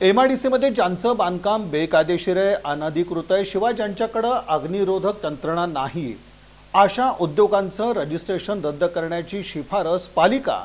M I D सीमध्ये ज्यांचं बांधकाम बेकायदेशीर आहे अनधिकृत आहे शिवाय ज्यांच्याकडं अग्निरोधक यंत्रणा नाही अशा उद्योगांचं रजिस्ट्रेशन रद्द करण्याची शिफारस पालिका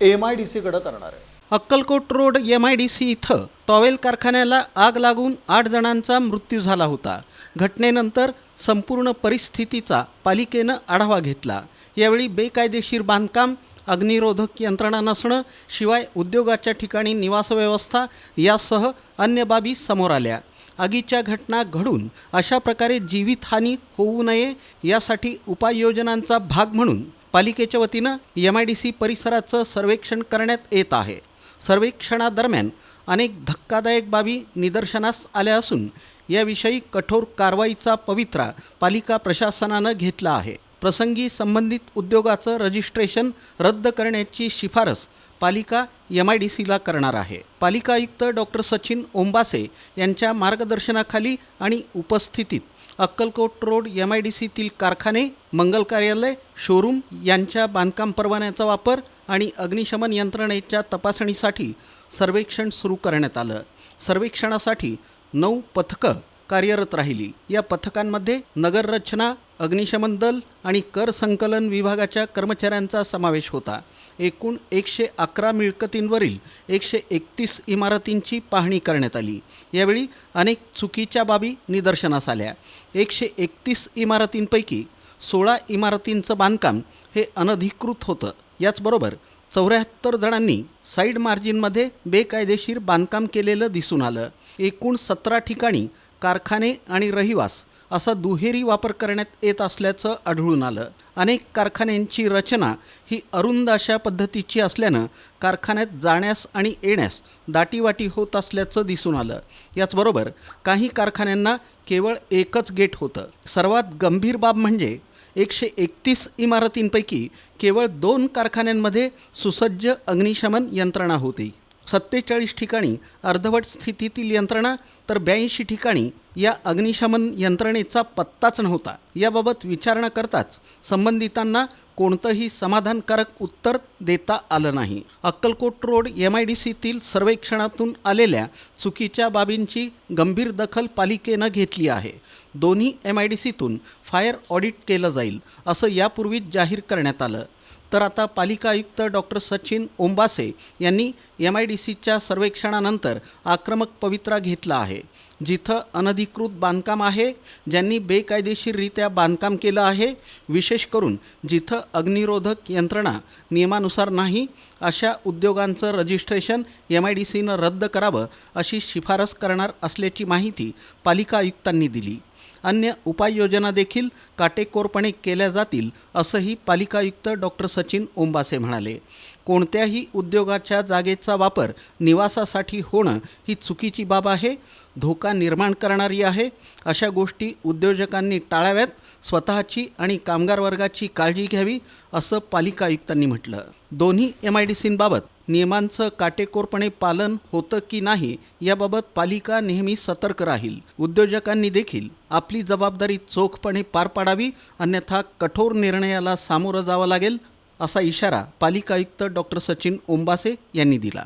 एम आय डी सीकडं करणार आहे. Akkalkot road M I D C इथं टॉवेल कारखान्याला आग लागून आठ जणांचा मृत्यू झाला होता. घटनेनंतर संपूर्ण परिस्थितीचा पालिकेनं आढावा घेतला. यावेळी बेकायदेशीर बांधकाम अग्निरोधक यंत्रणा नसणं शिवाय उद्योगाच्या ठिकाणी निवासव्यवस्था यासह अन्य बाबी समोर आल्या. आगीच्या घटना घडून अशा प्रकारे जीवितहानी होऊ नये यासाठी उपाययोजनांचा भाग म्हणून पालिकेच्या वतीनं एम आय डी सी परिसराचं सर्वेक्षण करण्यात येत आहे. सर्वेक्षणादरम्यान अनेक धक्कादायक बाबी निदर्शनास आल्या असून याविषयी कठोर कारवाईचा पवित्रा पालिका प्रशासनानं घेतला आहे. प्रसंगी संबंधित उद्योगाचं रजिस्ट्रेशन रद्द करण्याची शिफारस पालिका एम आय डी सीला करणार आहे. पालिका आयुक्त डॉक्टर सचिन ओंबासे यांच्या मार्गदर्शनाखाली आणि उपस्थितीत Akkalkot road M I D सीतील कारखाने मंगल कार्यालय शोरूम यांच्या बांधकाम परवान्याचा वापर आणि अग्निशमन यंत्रणेच्या तपासणीसाठी सर्वेक्षण सुरू करण्यात आलं. सर्वेक्षणासाठी नऊ पथकं कार्यरत राहिली. या पथकांमध्ये नगररचना अग्निशमन दल आणि कर संकलन विभागाच्या कर्मचाऱ्यांचा समावेश होता. एकूण एकशे अकरा मिळकतींवरील एकशे एकतीस इमारतींची पाहणी करण्यात आली. यावेळी अनेक चुकीच्या बाबी निदर्शनास आल्या. एकशे एकतीस इमारतींपैकी सोळा इमारतींचं बांधकाम हे अनधिकृत होतं. याचबरोबर चौऱ्याहत्तर जणांनी साईड मार्जिनमध्ये बेकायदेशीर बांधकाम केलेलं दिसून आलं. एकूण सतरा ठिकाणी कारखाने आणि रहिवास असा दुहेरी वापर करण्यात येत असल्याचं आढळून आलं. अनेक कारखान्यांची रचना ही अरुंद अशा पद्धतीची असल्यानं कारखान्यात जाण्यास आणि येण्यास दाटीवाटी होत असल्याचं दिसून आलं. याचबरोबर काही कारखान्यांना केवळ एकच गेट होतं. सर्वात गंभीर बाब म्हणजे एकशे एकतीस इमारतींपैकी केवळ दोन कारखान्यांमध्ये सुसज्ज अग्निशमन यंत्रणा होती. सत्तेचाळीस ठिकाणी अर्धवट स्थितीतील यंत्रणा तर ब्याऐंशी ठिकाणी या अग्निशमन यंत्रणेचा पत्ताच नव्हता. याबाबत विचारणा करताच संबंधितांना कोणतंही समाधानकारक उत्तर देता आलं नाही. Akkalkot road M I D सीतील सर्वेक्षणातून आलेल्या चुकीच्या बाबींची गंभीर दखल पालिकेनं घेतली आहे. दोन्ही एम आय डी सीतून फायर ऑडिट केलं जाईल असं यापूर्वीच जाहीर करण्यात आलं. तर आता पालिका आयुक्त डॉक्टर सचिन ओंबासे यांनी एम आय डी सीच्या सर्वेक्षणानंतर आक्रमक पवित्रा घेतला आहे जिथं अनधिकृत बांधकाम आहे ज्यांनी बेकायदेशीररित्या बांधकाम केलं आहे विशेष करून जिथं अग्निरोधक यंत्रणा नियमानुसार नाही अशा उद्योगांचं रजिस्ट्रेशन एम आय डी सीनं रद्द करावं अशी शिफारस करणार असल्याची माहिती पालिका आयुक्तांनी दिली. अन्य उपाययोजना देखील काटेकोरपणे केल्या जातील असंही पालिका आयुक्त डॉक्टर सचिन ओंबासे म्हणाले. कोणत्याही उद्योगाच्या जागेचा वापर निवासासाठी होणं ही चुकीची बाब आहे. धोका निर्माण करणारी आहे. अशा गोष्टी उद्योजकांनी टाळाव्यात स्वतःची आणि कामगार वर्गाची काळजी घ्यावी असं पालिका आयुक्तांनी म्हटलं. दोन्ही एम आय डी सींबाबत नियमांचं काटेकोरपणे पालन होतं की नाही याबाबत पालिका नेहमी सतर्क राहील. उद्योजकांनी देखील आपली जबाबदारी चोखपणे पार पाडावी अन्यथा कठोर निर्णयाला सामोरं जावं लागेल असा इशारा पालिका आयुक्त डॉक्टर सचिन ओंबासे यांनी दिला.